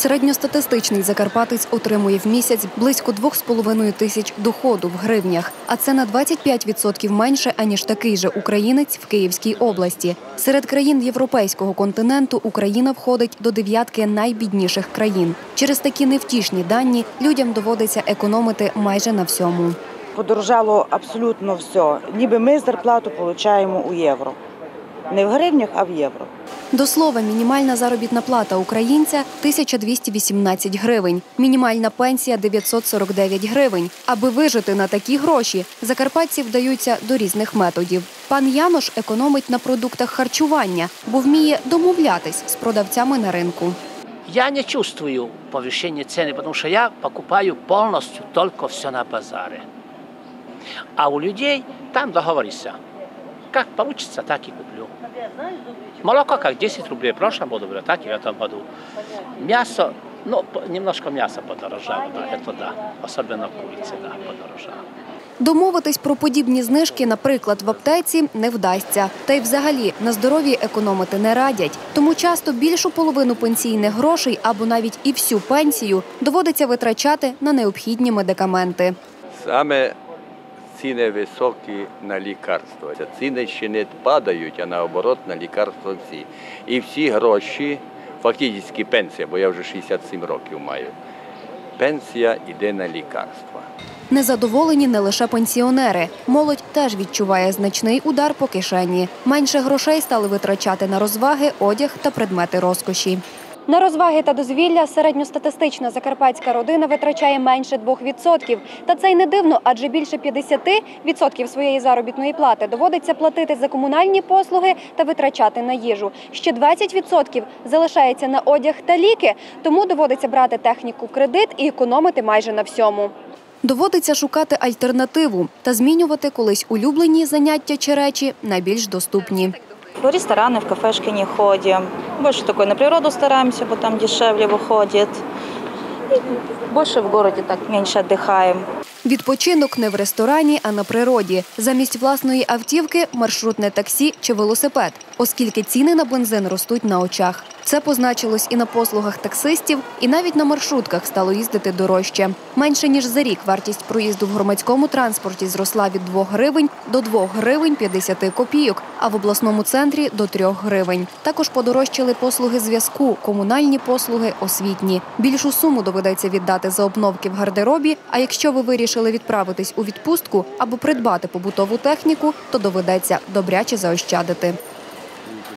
Середньостатистичний закарпатець отримує в місяць близько 2,5 тисяч доходу в гривнях, а це на 25% менше аніж такий же українець в Київській області. Серед країн європейського континенту Україна входить до дев'ятки найбідніших країн. Через такі невтішні дані людям доводиться економити майже на всьому. Подорожало абсолютно все. Ніби ми зарплату отримуємо у євро. Не в гривнях, а в євро. До слова, мінімальна заробітна плата українця 1218 гривень, мінімальна пенсія 949 гривень. Аби вижити на такі гроші, закарпатці вдаються до різних методів. Пан Янош економить на продуктах харчування, бо вміє домовлятись з продавцями на ринку. Я не чувствую повышения цены, потому что я покупаю полностью только все на базаре. А у людей там договоришься. Как получится, так и куплю. Молоко как 10 рублей в прошлом году было, так и в этом году. Мясо, ну, п- немножко мясо подорожало, да, это да. Особенно курица, да, подорожала. Домовитись про подібні знижки, наприклад, в аптеці не вдасться. Та й взагалі на здоров'ї економити не радять. Тому часто більшу половину пенсійних грошей або навіть і всю пенсію доводиться витрачати на необхідні медикаменти. Саме ціни високі на лікарства. Ця Ціни ще не падають, а наоборот на лікарства всі. І всі гроші, фактично пенсія, бо я вже 67 років маю. Пенсія йде на лікарства. Незадоволені не лише пенсіонери. Молодь теж відчуває значний удар по кишені. Менше грошей стали витрачати на розваги, одяг та предмети розкоші. На розваги та дозвілля середньостатистична закарпатська родина витрачає менше 2%. Та це й не дивно, адже більше 50% своєї заробітної плати доводиться платити за комунальні послуги та витрачати на їжу. Ще 20% залишається на одяг та ліки, тому доводиться брати техніку в кредит і економити майже на всьому. Доводиться шукати альтернативу та змінювати колись улюблені заняття чи речі на більш доступні. В рестораны, в кафешки не ходим. Больше такой на природу стараемся, бо там дешевле выходит. И больше в городе так меньше отдыхаем. Відпочинок не в ресторані, а на природі. Замість власної автівки маршрутне таксі чи велосипед, оскільки ціни на бензин ростуть на очах. Це позначилось і на послугах таксистів, і навіть на маршрутках стало їздити дорожче. Менше ніж за рік вартість проїзду в громадському транспорті зросла від 2 гривень до 2 гривень 50 копійок, а в обласному центрі до 3 гривень. Також подорожчали послуги зв'язку, комунальні послуги, освітні. Більшу суму доведеться віддати за обновки в гардеробі. А якщо ви вирішили відправитись у відпустку або придбати побутову техніку, то доведеться добряче заощадити.